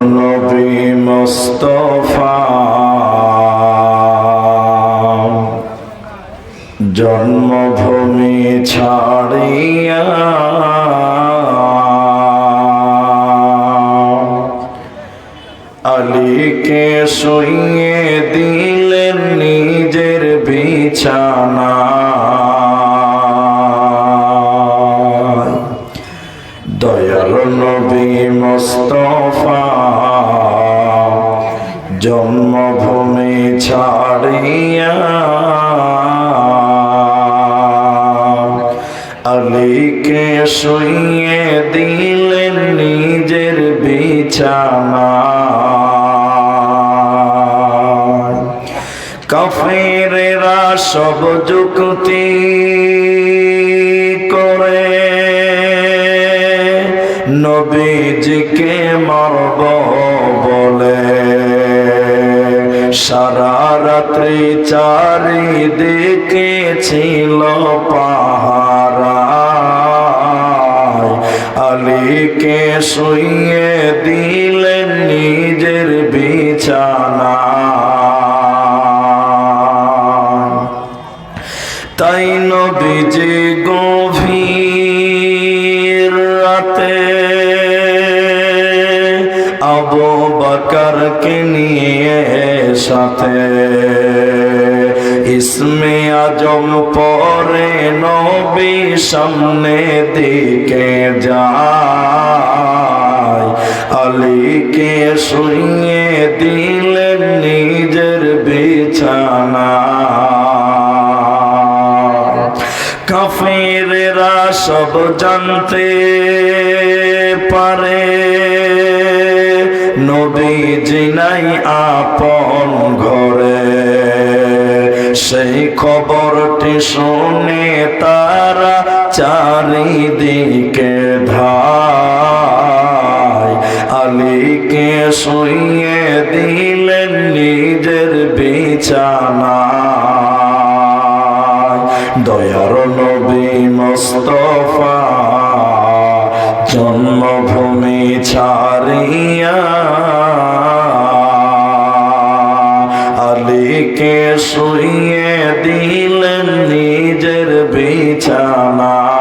নবী মুস্তফা। জন্মভূমি ছাড়িয়া। আলীকে শুইয়ে দিলেন নিজের বিছানা। দয়াল নবী মুস্তফা। জন্মভূমি ছাড়িয়া আলীকে শুইয়ে দিলেন নিজের বিছানা। কাফেরেরা সব যুক্তি করে। নবীজিকে মারব বলে সারা রাত্রি চারিদিকে ছিল পাহারা আলীকে শুইয়ে দিলেন নিজের বিছানা। তাই নবীজি গভীর রাতে আবু বাকারকে নিয়ে সাথে। ইসমে আজম পরে নবী সামনে দিকে যায়। আলীকে শুইয়ে দিলেন নিজের বিছানা। কাফেরেরা সব জানতে পারে। নবীজি নাই আপন ঘরে। সেই খবরটি শুনে তারা চারিদিকে ধায়। আলীকে শুইয়ে দিলেন নিজের বিছানা দয়ার নবী মস্তফা জন্মভূমি ছাড়িয়া আলীকে শুয়ে দিলেন নিজের বিছানা।